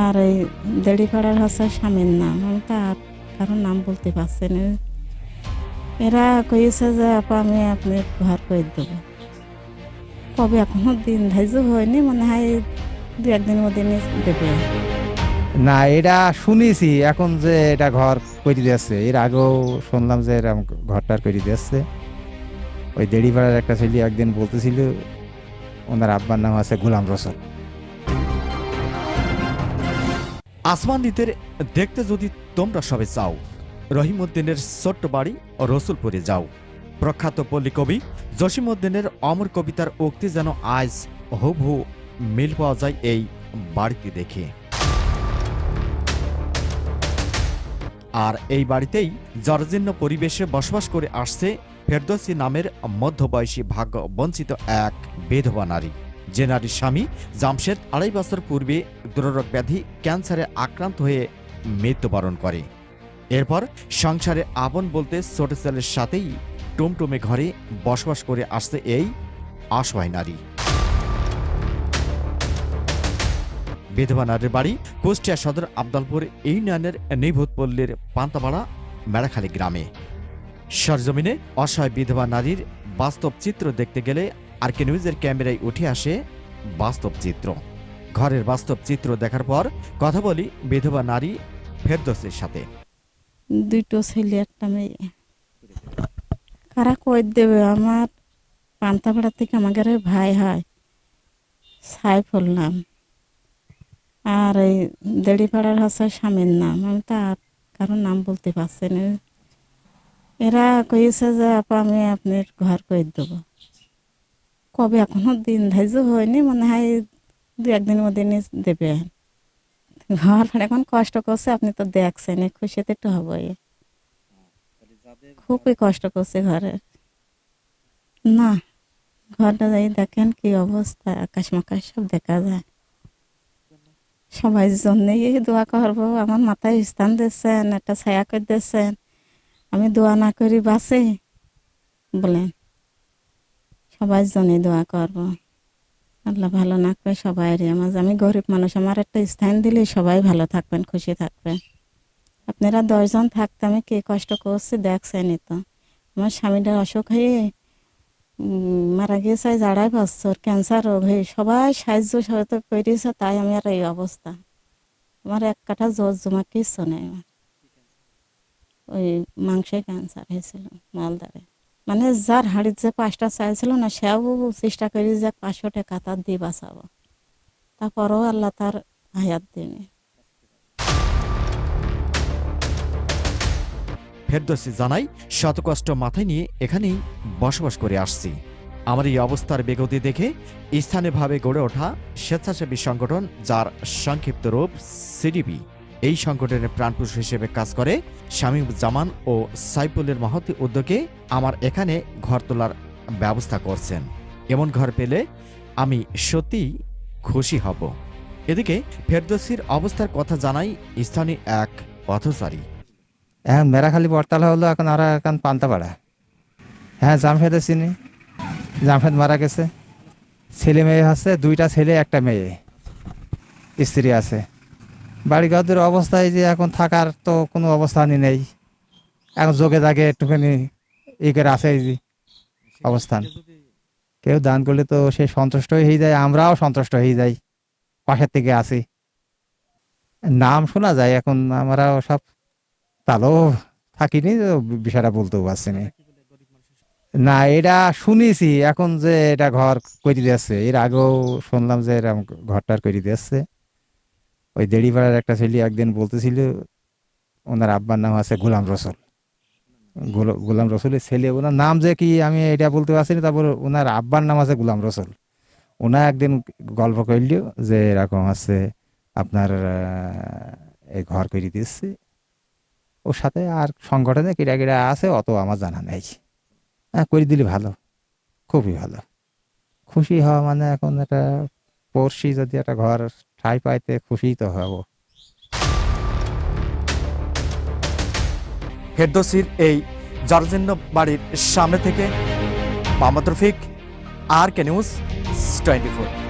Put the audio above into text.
আর এই দেড়িপাড়ার হচ্ছে স্বামীর নাম। আমি তো আর কারোর নাম বলতে পারছি না। এরা কইছে যে, আপা, আমি আপনি ঘর করে দেবো। কবে এখনও দিন ধার্য হয়নি, মনে হয় দু একদিনের মধ্যে দেবে। না, এটা শুনেছি। এখন যে এটা ঘর করে দিয়েছে, এর আগেও শুনলাম যে এরকম ঘরটার করে দিয়েছে। ওই দেড়িপাড়ার একটা ছেলে একদিন বলতেছিল, ওনার আব্বার নাম আছে গোলাম রসুল আসমান ঈদের দেখতে যদি তোমরা সবে চাও, রহিমউদ্দিনের ছোট্ট বাড়ি ও রসুলপুরে যাও। প্রখ্যাত পল্লী কবি জসিমউদ্দিনের অমর কবিতার উক্তি যেন আজ হুবহু মিল পাওয়া যায় এই বাড়িতে দেখে। আর এই বাড়িতেই জর্জীর্ণ পরিবেশে বসবাস করে আসছে ফেরদৌসি নামের মধ্যবয়সী ভাগ্য বঞ্চিত এক বিধবা নারী। যে নারীর স্বামী জামশেদ আড়াই বছর পূর্বে দুরারোগ ব্যাধি ক্যান্সারে আক্রান্ত হয়ে মৃত্যুবরণ করে। এরপর সংসারে আপন বলতে ছোট ছেলের সাথেই টুমটুমে ঘরে বসবাস করে আসছে এই অসহায় নারী। বিধবা নারীর বাড়ি কুষ্টিয়া সদর আবদালপুর ইউনিয়নের নিভূতপল্লীর পান্তাপাড়া মেড়াখালী গ্রামে। সরজমিনে অসহায় বিধবা নারীর বাস্তব চিত্র দেখতে গেলে আর কে নিউজের ক্যামেরায় উঠে আসে বাস্তব চিত্র। ঘরের বাস্তব চিত্র দেখার পর কথা বলি বিধবা নারী ফেরদোসের সাথে। দুটো ছেলে, একটা মেয়ে। কারা কই দেবে? আমার পান্তাপাড়া থেকে আমাদের ভাই হয়, সাইফুল নাম। আর এই দেড়িপাড়ার হচ্ছে স্বামীর নাম। আমি তো আর কারোর নাম বলতে পারছি না। এরা কইছে যে, আপা, আমি আপনার ঘর করে দেবো? কবে এখনও দিন ধার্য হয়নি মনে হয় দু একদিনের মধ্যে নিয়ে দেবে। ঘর এখন কষ্ট করছে আপনি তো দেখছেন খুশিতে একটু হবই। খুবই কষ্ট করছে ঘরে। না ঘরটা যাই দেখেন কি অবস্থা আকাশ মাকাশ সব দেখা যায়। সবাই জন্যই দোয়া করব আমার মাথায় স্থান দিচ্ছেন একটা ছায়া করে দিচ্ছেন আমি দোয়া না করি বাসে বলেন। সবাই জন্যই দোয়া করব। আল্লাহ ভালো না সবাই রে আমার আমি গরিব মানুষ, আমার একটা স্থান দিলে সবাই ভালো থাকবেন, খুশি থাকবেন। আপনারা দশজন থাকতে আমি কে কষ্ট করছি দেখছেনই তো। আমার স্বামীটা অসুখ হয়ে মারা গিয়েছে আজ আড়াই বছর, ক্যান্সার রোগ হয়ে, সবাই সাহায্য সহায়তা করেছে, তাই আমি আর এই অবস্থা। আমার এক কাঠা জোর জমা কিছু নেই আমার। ওই মাংসে ক্যান্সার হয়েছিল, মালদারে। মানে যার হাড়ির যে পাঁচটা চাইছিল না, সেও চেষ্টা করি যে পাঁচশো টাকা তার দিয়ে বাঁচাবো। তারপরেও আল্লাহ তার হায়াত দিনে ফেরদোসি জানাই, শতকষ্ট মাথায় নিয়ে এখানেই বসবাস করে আসছি। আমার এই অবস্থার বেগতি দেখে স্থানীয়ভাবে গড়ে ওঠা স্বেচ্ছাসেবী সংগঠন, যার সংক্ষিপ্ত রূপ সিডিবি এই সংগঠনের প্রাণপুরুষ হিসেবে কাজ করে শামীম জামান ও সাইফুলের মহতি উদ্যোগে আমার এখানে ঘর তোলার ব্যবস্থা করছেন। এমন ঘর পেলে আমি সত্যি খুশি হব। এদিকে ফেরদোসির অবস্থার কথা জানাই স্থানীয় এক পথচারী। এখন মেরাখালি বটতলা হলো, এখন আর এখন পান্তাপাড়া। হ্যাঁ জামশেদের চিনি। জামশেদ মারা গেছে। ছেলে মেয়ে আছে, দুইটা ছেলে, একটা মেয়ে। স্ত্রী আছে। বাড়িঘরদের অবস্থায় যে এখন থাকার তো কোনো অবস্থানই নেই। এখন যোগে জাগে একটুখানি ই করে এই যে অবস্থান। কেউ দান করলে তো সে সন্তুষ্ট হয়ে যায়, আমরাও সন্তুষ্ট হয়ে যাই, পাশের থেকে আসি। নাম শোনা যায়, এখন আমরাও সব তাহলেও থাকিনি বিষয়টা বলতেও পারছি না। না, এটা শুনেছি, এখন যে এটা ঘর করে দিয়েছে, এর আগেও শুনলাম যে এরকম ঘরটার করে দিয়েছে। ওই দেড়িপাড়ার একটা ছেলে একদিন বলতেছিল, ওনার আব্বার নাম আছে গোলাম রসুল। গোল- গোলাম রসুলের ছেলে, ওনার নাম যে কি আমি এটা বলতে পারছি না, তারপর ওনার আব্বার নাম আছে গোলাম রসুল। ওনা একদিন গল্প করল যে এরকম আছে, আপনার এই ঘর করে দিচ্ছে ওর সাথে আর সংগঠনে কিরা কিরা আছে অত আমার জানা নেই। হ্যাঁ করে দিলে ভালো, খুবই ভালো। খুশি হওয়া মানে এখন একটা পড়শি যদি একটা ঘর ঠাই পাইতে খুশি তো হব। ফেরদৌসির এই জর্জন্য বাড়ির সামনে থেকে Mohammad Rafiq R K news, twenty four.